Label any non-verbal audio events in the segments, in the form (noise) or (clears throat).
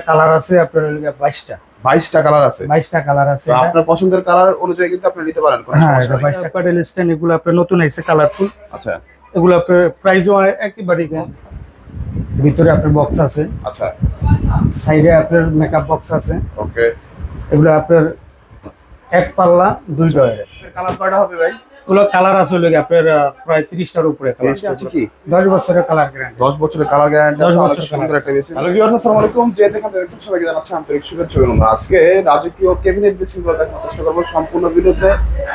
Colour আছে আপনার বাইশটা। বাইশটা কালার আছে। বাইশটা কালার আছে আপনার পছন্দের কালার অনুযায়ী কিন্তু আপনি নিতে পারেন হ্যাঁ বাইশটা প্যাডেল স্ট্যান্ড এগুলো আপনার নতুন এসে কালারফুল আচ্ছা। এগুলো আপনার প্রাইসও একেবারেই কম। ভিতরে আপনার বক্স আছে। আচ্ছা। সাইডে আপনার মেকআপ বক্স আছে। ওকে এগুলো আপনার এক পাল্লা দুই ডয়ারে। কালার কয়টা হবে ভাই? এগুলো কালার আছে আপনার প্রায় তিরিশটার উপরে কালার। আছে কি? দশ বছরের কালার গ্যারান্টি 10 বছরের কালার গ্যারান্টি 10 আছে অনেক বছরের সুন্দর একটা বেসিন হ্যালো ভিউয়ার্স আসসালামু আলাইকুম। যে যেখান থেকে দেখছেন সবাইকে জানাচ্ছি আন্তরিক শুভেচ্ছা এবং আজকে রাজকীয় ক্যাবিনেট বেসিনগুলো দেখার চেষ্টা করব সম্পূর্ণ ভিডিওতে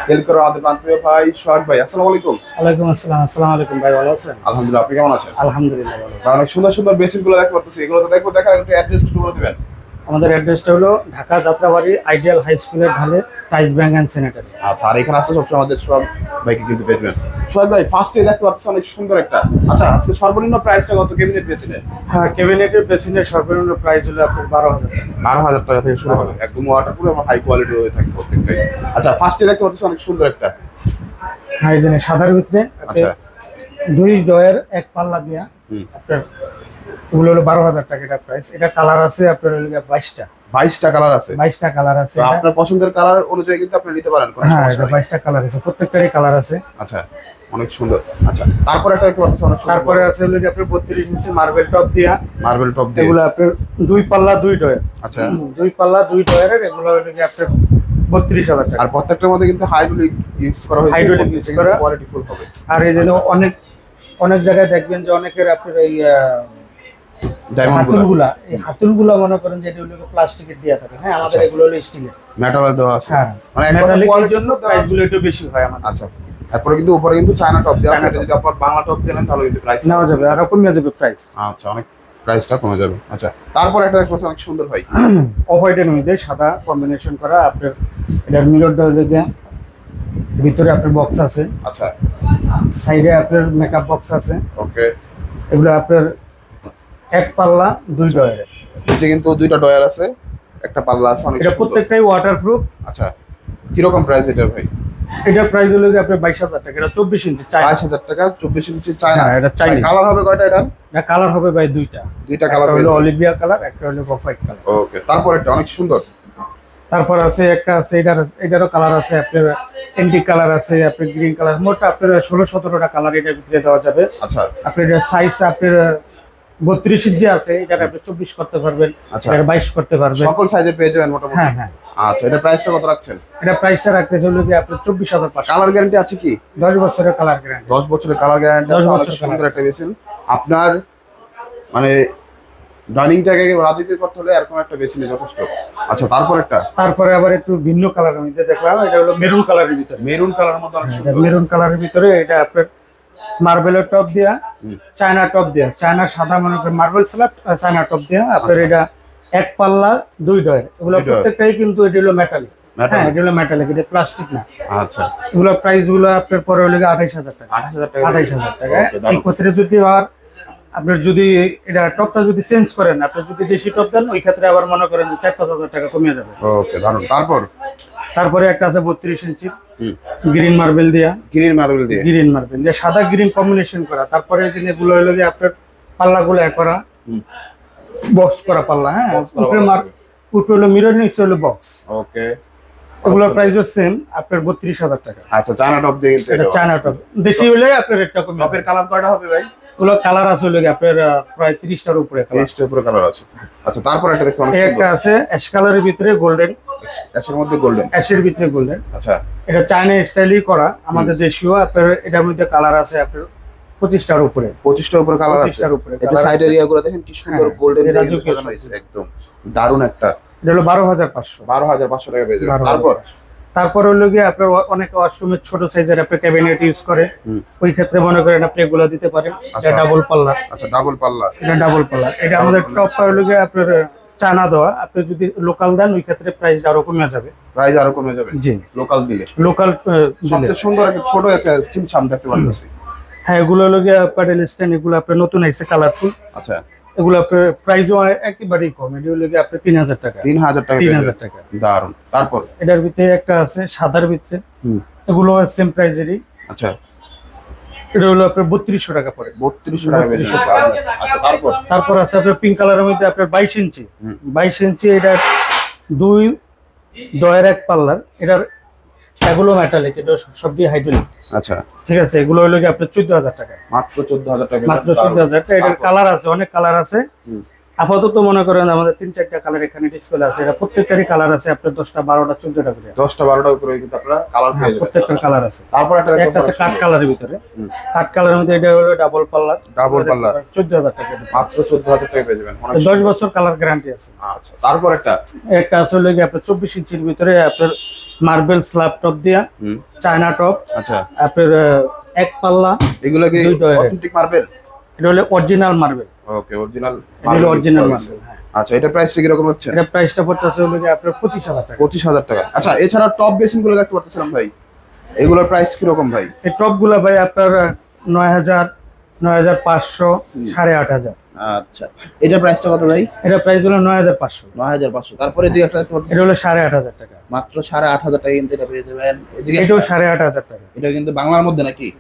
হেল্প করো আমাদের প্রিয় ভাই সোহাগ ভাই আসসালামু আলাইকুম। ওয়ালাইকুম আসসালাম আসসালামু আলাইকুম ভাই ভালো আছেন? আলহামদুলিল্লাহ আপনি কেমন আছেন? আলহামদুলিল্লাহ ভালো অনেক সুন্দর সুন্দর বেসিনগুলো দেখতে পাচ্ছি এগুলো তো দেখব দেখা একটু অ্যাড্রেস একটু বলে দিবেন। আমাদের অ্যাড্রেসটা হলো ঢাকা যাত্রাবাড়ি আইডিয়াল হাই স্কুলের ঢালে টাইস ব্যাংক অ্যান্ড স্যানিটারি আচ্ছা আর এখানে আসলে সবসময় আমাদের সোহাগ ভাইকে কিন্তু পেয়ে সোহাগ ভাই ফার্স্টে দেখতে পাচ্ছি অনেক সুন্দর একটা। আচ্ছা আজকে সর্বনিম্ন প্রাইসটা কত ক্যাবিনেট বেসিনের হ্যাঁ ক্যাবিনেটের বেসিনের সর্বনিম্ন প্রাইস হলো আপনার বারো হাজার টাকা। বারো হাজার টাকা থেকে শুরু হবে। একদম ওয়াটারপ্রুফ এবং হাই কোয়ালিটি হয়ে থাকে প্রত্যেকটাই। আচ্ছা ফার্স্টে দেখতে পাচ্ছি অনেক সুন্দর একটা। হ্যাঁ এই যে সাদার ভিতরে আচ্ছা। দুই ডয়ের এক পাল্লা দিয়া। আপনার এগুলো হলো বারো হাজার টাকা এটা প্রাইস এটা কালার আছে আপনার হলো বাইশটা। বাইশটা কালার আছে। বাইশটা কালার আছে আপনার পছন্দের কালার অনুযায়ী কিন্তু আপনি নিতে পারেন হ্যাঁ এটা বাইশটা কালার আছে। প্রত্যেকটারই কালার আছে। আচ্ছা অনেক সুন্দর। আচ্ছা তারপরে একটা দেখতে পাচ্ছি অনেক সুন্দর তারপরে আছে হলো আপনার ইঞ্চি মার্বেল টপ দিয়া। মার্বেল টপ দিয়ে। এগুলো আপনার দুই পাল্লা দুই ডয়ের আচ্ছা। দুই পাল্লা দুই ডয়ারের এগুলো হলো গিয়ে আপনার বত্রিশ হাজার টাকা। আর প্রত্যেকটার মধ্যে কিন্তু হাইড্রোলিক ইউজ করা হয়েছে Hydraulic use করা। কোয়ালিটি ফুল হবে। আর এই জন্য আচ্ছা। অনেক অনেক জায়গায় দেখবেন যে অনেকের আপনার এই হাতুলগুলা এই হাতুলগুলা মনে করেন যে এটা প্লাস্টিকের থাকে। হ্যাঁ আমাদের আচ্ছা। এগুলো হলো স্টিলের মেটালে দেওয়া আছে। হ্যাঁ মানে জন্য একটু বেশি হয় আমাদের। আচ্ছা তারপরে কিন্তু উপরে কিন্তু চায়না টপ দেওয়া আছে। যদি আপনার বাংলা টপ দেন তাহলে কিন্তু প্রাইস নেওয়া যাবে আর কমে যাবে প্রাইস আচ্ছা অনেক প্রাইসটা কমে যাবে। আচ্ছা তারপর একটা অনেক সুন্দর অফ হোয়াইটের (clears throat) মধ্যে সাদা কম্বিনেশন করা আপনার এটার ভিতরে আপনার বক্স আছে। আচ্ছা। সাইডে আপনার মেকআপ বক্স আছে। ওকে। এগুলো আপনার এক পাল্লা দুই ডয়ারে নিচে কিন্তু দুইটা ডয়ার আছে একটা পাল্লা আছে অনেক এটা প্রত্যেকটাই ওয়াটারপ্রুফ আচ্ছা কীরকম প্রাইস এটা ভাই? এটা প্রাইস হলো যে আপনার বাইশ হাজার টাকা এটা চব্বিশ ইঞ্চি চাই। বাইশ হাজার টাকা চব্বিশ ইঞ্চি চায়না হ্যাঁ, এটা Chinese। কালার হবে কয়টা এটা এটা কালার হবে ভাই দুইটা। দুইটা কালার হলো অলিভিয়া কালার একটা হলো অফ হোয়াইট কালার ওকে তারপর এটা অনেক সুন্দর। তারপর আছে একটা আছে এটার এটারও কালার আছে আপনার এন্টি কালার আছে আপনার গ্রিন কালার মোট আপনার ষোলো সতেরোটা কালার এটার ভিতরে দেওয়া যাবে। আচ্ছা। আপনার এটার সাইজ আপনার বত্রিশ ইঞ্চি আছে এটা আপনি চব্বিশ করতে পারবেন আচ্ছা। এটার বাইশ করতে পারবেন। সকল সাইজের পেয়ে যাবেন মোটামুটি? হ্যাঁ হ্যাঁ। আচ্ছা এটা প্রাইসটা কত রাখছেন? এটা প্রাইসটা রাখতেছে হলো কি আপনার চব্বিশ হাজার পাঁচশো। কালার গ্যারান্টি আছে কি? দশ বছরের কালার গ্যারান্টি দশ বছরের কালার গ্যারান্টি 10 আছে বছরের সুন্দর একটা বেসিন আপনার মানে ডাইনিংটাকে রাজকীয় করতে হলে এরকম একটা বেসিনে যথেষ্ট। আচ্ছা তারপর একটা? তারপরে আবার একটু ভিন্ন কালারের মধ্যে দেখলাম এটা হলো মেরুন কালারের ভিতরে। মেরুন কালার মধ্যে মেরুন কালারের ভিতরে এটা আপনার মার্বেলের টপ দেয়া চায়না টপ দেয়া। চায়না সাদা মনে করেন মার্বেল স্ল্যাব চায়না টপ দেয়া। আপনার আচ্ছা। এটা এক পাল্লা দুই ডয়ের। এগুলো প্রত্যেকটাই কিন্তু এটা হলো মেটালিক। হ্যাঁ এটা হলো মেটালিক এটা প্লাস্টিক না। আচ্ছা। এগুলো প্রাইসগুলো আপনার পরে হলো আঠাইশ হাজার টাকা। আঠাশ হাজার টাকা। আঠাইশ হাজার টাকা। এই ক্ষেত্রে যদি আবার আপনার যদি এটা টপটা যদি চেঞ্জ করেন আপনি যদি দেশি টপ দেন ওই ক্ষেত্রে আবার মনে করেন যে চার পাঁচ হাজার টাকা কমে যাবে। ওকে দারুণ তারপর? তারপরে একটা আছে বত্রিশ ইঞ্চি। গ্রিন মার্বেল দেয়া। গ্রিন মার্বেল দিয়ে। গ্রিন মার্বেল যে সাদা গ্রিন কম্বিনেশন করা। তারপরে যে এগুলো হলো যে আপনার পাল্লাগুলো এ করা। বক্স করা পাল্লা হ্যাঁ? উপরে। মার উপরে হলো মিরর নিচে হলো বক্স ওকে। ওগুলোর প্রাইস সেম আপনার বত্রিশ হাজার টাকা। আচ্ছা চায়না টপ দিয়ে কিন্তু এটা চায়না টপ দেশি হলে আপনার রেটটা কমে টপের কালার কয়টা হবে ভাই? ওগুলো কালার আছে হলো আপনার প্রায় তিরিশটার উপরে কালার তেইশটা উপরে কালার আছে। আচ্ছা তারপর একটা দেখতে অনেক এই একটা আছে অ্যাশ কালারের ভিতরে গোল্ডেন মধ্যে গোল্ডেন অ্যাশের ভিতরে গোল্ডেন আচ্ছা। এটা চায়না স্টাইলই করা আমাদের দেশীয় আপনার এটার মধ্যে কালার আছে আপনার পঁচিশটার উপরে। পঁচিশটার উপরে কালার আছে। পঁচিশটার উপরে এটা সাইড এরিয়া গুলো দেখেন কি সুন্দর হ্যাঁ, গোল্ডেন হয়েছে একদম। দারুণ একটা এটা হলো বারো হাজার পাঁচশো। বারো হাজার পাঁচশো টাকা পেয়ে যাবেন। তারপর? তারপর হলো গিয়ে আপনার অনেক ওয়াশরুমের ছোট সাইজের ক্যাবিনেট ইউজ করে। ওই ক্ষেত্রে মনে করেন আপনি এগুলো দিতে পারেন। এটা আচ্ছা। ডাবল পাল্লা আচ্ছা ডাবল পাল্লা এটা ডাবল পাল্লা এটা আমাদের টপটা হলো গিয়ে আপনার চানা দেওয়া। আপনি যদি লোকাল দেন ওই ক্ষেত্রে প্রাইস আরও কমে যাবে। প্রাইস আরও কমে যাবে? জি। লোকাল দিলে? লোকাল সবচেয়ে সুন্দর একটা ছোট একটা চিমচাম দেখতে পাচ্ছি হ্যাঁ এগুলো হলো গিয়ে প্যাডেল স্ট্যান্ড এগুলো আপনার নতুন আইছে কালারফুল আচ্ছা। এগুলো প্রাইসও একেবারেই কম। এটা হলো আপনার তিন হাজার টাকা। তিন হাজার টাকা তিন হাজার টাকা। দারুণ তারপর? এটার ভিতরে একটা আছে সাদার ভিতরে। এগুলো সেম প্রাইজেরই আচ্ছা। এটা হলো আপনার বত্রিশশো টাকা পড়ে। বত্রিশশো টাকা আচ্ছা তারপর? তারপর আছে আপনার পিঙ্ক কালারের মধ্যে আপনার বাইশ ইঞ্চি। বাইশ ইঞ্চি এটা দুই দয়ের এক পাল্লার এটার এগুলো মেটালিক এটা সবই হাইড্রোলিক আচ্ছা। ঠিক আছে এগুলো হলো কি আপনার চোদ্দ হাজার টাকা। মাত্র চোদ্দ হাজার টাকা। মাত্র চোদ্দ হাজার টাকা। এটার কালার আছে অনেক কালার আছে। আপাতত মনে করেন আমাদের তিন চারটা কালার এখানে ডিসপ্লে আছে। এটা প্রত্যেকটারই কালার আছে আপনার দশটা বারোটা চোদ্দটা করে। দশটা বারোটা উপরে কিন্তু আপনারা কালার হ্যাঁ প্রত্যেকটা কালার আছে। তারপর একটা একটা আছে কাঠ কালারের ভিতরে। কাঠ কালারের মধ্যে এটা হলো ডাবল পাল্লার Double পাল্লার। চোদ্দ হাজার টাকা মাত্র চোদ্দ হাজার টাকা পেয়ে যাবেন। দশ বছর কালার গ্যারান্টি আছে। আচ্ছা তারপর একটা। একটা আছে হলো আপনার চব্বিশ ইঞ্চির ভিতরে আপনার মার্বেল স্ল্যাব টপ দিয়া চায়না টপ আচ্ছা। আপনার এক পাল্লা। এগুলো কি অথেন্টিক মার্বেল এটা হলো অরিজিনাল মার্বেল ওকে অরিজিনাল এটা অরিজিনাল মার্বেল আচ্ছা এটা প্রাইসটা কীরকম হচ্ছে? এটা প্রাইসটা পড়তেছে হলো গিয়ে আপনার পঁচিশ হাজার টাকা। পঁচিশ হাজার টাকা। আচ্ছা এছাড়া টপ বেসিনগুলো দেখতে পাচ্ছিলাম ভাই। এগুলোর প্রাইস কীরকম ভাই? এই টপগুলা ভাই আপনার নয় হাজার নয় হাজার পাঁচশো সাড়ে আট হাজার। আচ্ছা এটার প্রাইসটা কত ভাই? এটা প্রাইস হলো নয় হাজার পাঁচশো। নয় হাজার পাঁচশো। তারপরে এদিকে একটা দেখতে এটা হলো সাড়ে আট হাজার টাকা। মাত্র সাড়ে আট হাজার টাকা কিন্তু এটা পেয়ে যাবেন। এদিকে এটাও একটা- সাড়ে আট হাজার টাকা। এটা কিন্তু বাংলার মধ্যে নাকি?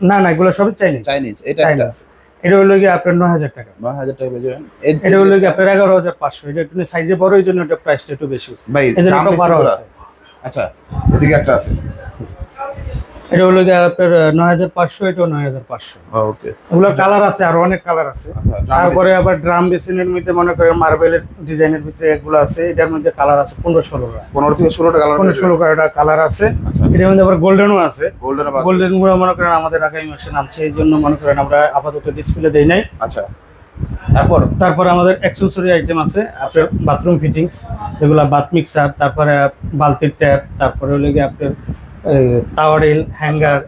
না না এগুলো সবই চাইনিজ চাইনিজ এটা একটা এটা হলো কি আপনার নয় হাজার টাকা। নয় হাজার টাকা পেয়ে এটা হলো কি আপনার এগারো হাজার পাঁচশো। এটা একটু সাইজে বড় এই জন্য এটা প্রাইসটা একটু বেশি। ভাই এই জন্য বারো। আছে। আচ্ছা এদিকে একটা আছে। এটা হলো আপনার নয় হাজার পাঁচশো এটাও নয় হাজার পাঁচশো। ওকে এগুলো কালার আছে আরও অনেক কালার আছে। আচ্ছা তারপরে আবার ড্রাম বেসিনের মধ্যে মনে করেন মার্বেলের ডিজাইনের ভিতরে এগুলো আছে এটার মধ্যে কালার আছে পনেরো ষোলো পনেরো থেকে ষোলোটা কালার পনেরো ষোলো কালার আছে। আচ্ছা। এটার মধ্যে আবার গোল্ডেনও আছে। গোল্ডেন গোল্ডেনগুলো মনে করেন আমাদের আগামী মাসে নামছে এই জন্য মনে করেন আমরা আপাতত ডিসপ্লে দেই নাই। আচ্ছা। তারপর তারপরে আমাদের অ্যাক্সেসরি আইটেম আছে আপনার বাথরুম ফিটিংস যেগুলো বাথ মিক্সার তারপরে বালতির ট্যাপ তারপরে হলো গিয়ে আপনার টাওয়ারেল হ্যাঙ্গার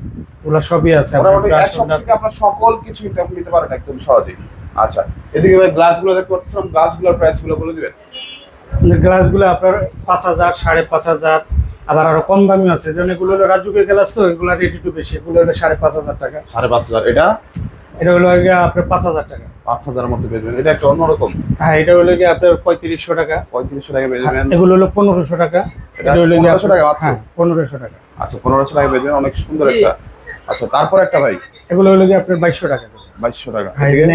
ওগুলো সবই আছে আপনার সকল কিছু নিতে পারেন একদম সহজেই। আচ্ছা এদিকে ভাই গ্লাসগুলোর প্রাইসগুলো পাচ্ছিলাম গ্লাসগুলোর প্রাইসগুলো বলে দিবেন। গ্লাসগুলো আপনার পাঁচ হাজার সাড়ে পাঁচ হাজার আবার আরও কম দামি আছে। যেমন এগুলো হলো রাজুকের গ্লাস তো এগুলো রেডি টু বেশি এগুলো হলো সাড়ে পাঁচ হাজার টাকা। সাড়ে পাঁচ হাজার এটা? এটা হলো গিয়ে আপনার পাঁচ হাজার টাকা। পাঁচ হাজারের মধ্যে যাবেন এটা একটা অন্যরকম। হ্যাঁ এটা হলো গিয়ে আপনার পঁয়ত্রিশশো টাকা। পঁয়ত্রিশশো টাকা পেয়ে যাবেন এগুলো হলো পনেরোশো টাকা। এটা হলো 1500 টাকা হ্যাঁ পনেরোশো টাকা। আচ্ছা পনেরোশো টাকা যাবেন অনেক সুন্দর একটা। আচ্ছা তারপর একটা ভাই। এগুলো হলো গিয়ে আপনার বাইশশো টাকা। বাইশশো টাকা। হ্যাঁ এখানে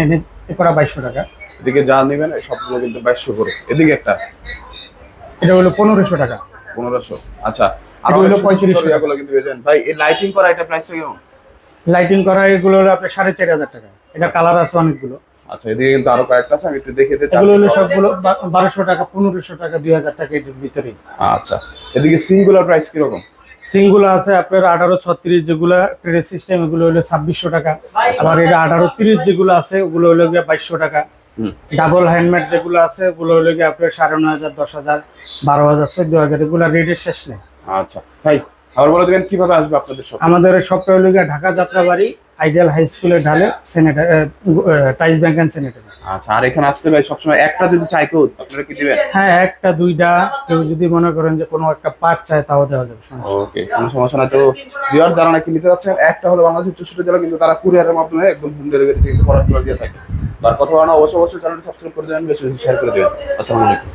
এ করা বাইশশো টাকা। এদিকে যা নেবেন সবগুলো কিন্তু বাইশশো করে। এদিকে একটা। এটা হলো পনেরোশো টাকা। পনেরোশো। আচ্ছা আর হলো 3500 পঁয়ত্রিশশো টাকা। কিন্তু যাবেন ভাই এই লাইটিং করা এটা প্রাইসটা কেমন? লাইটিং করা এগুলো হলো আপনার সাড়ে চার হাজার টাকা। এটা কালার আছে অনেকগুলো। আচ্ছা এদিকে কিন্তু আরও কয়েকটা আছে আমি একটু দেখে দিতে এগুলো হলো সবগুলো বারোশো টাকা পনেরোশো টাকা দুই হাজার টাকা এটার ভিতরে। আচ্ছা এদিকে সিঙ্গুলার প্রাইস কীরকম? সিংগুলো আছে আপনার আঠারো ছত্রিশ যেগুলো ট্রেড সিস্টেম এগুলো হলো ছাব্বিশশো টাকা। আবার এটা আঠারো তিরিশ যেগুলো আছে ওগুলো হলো গিয়ে বাইশশো টাকা। হুম। ডাবল হ্যান্ডমেড যেগুলো আছে ওগুলো হলো গিয়ে আপনার সাড়ে নয় হাজার দশ হাজার বারো হাজার চোদ্দ হাজার এগুলো রেটের শেষ নেই। আচ্ছা ভাই আবার বলে দিবেন কীভাবে আসবে আপনাদের সব? আমাদের সবটা হলো ঢাকা যাত্রাবাড়ি আইডিয়াল হাই স্কুলের ঢালে সেনেটার টাইস ব্যাংক অ্যান্ড সেনেটার আচ্ছা আর এখানে আসতে ভাই সবসময় একটা যদি চাই কেউ আপনারা কি দিবেন? হ্যাঁ একটা দুইটা কেউ যদি মনে করেন যে কোনো একটা পার্ট চায় তাও দেওয়া যাবে সমস্যা। ওকে কোনো সমস্যা নাই। তো ভিউয়ার যারা নাকি নিতে যাচ্ছেন একটা হলো বাংলাদেশের চৌষট্টি জেলা কিন্তু তারা কুরিয়ারের মাধ্যমে একদম হোম ডেলিভারি কিন্তু প্রোডাক্টগুলো দিয়ে থাকে। তার কথা বলা অবশ্যই অবশ্যই চ্যানেলটি সাবস্ক্রাইব করে দেবেন বেশি বেশি শেয়ার করে দেবেন। আসসালামু আলাইকুম।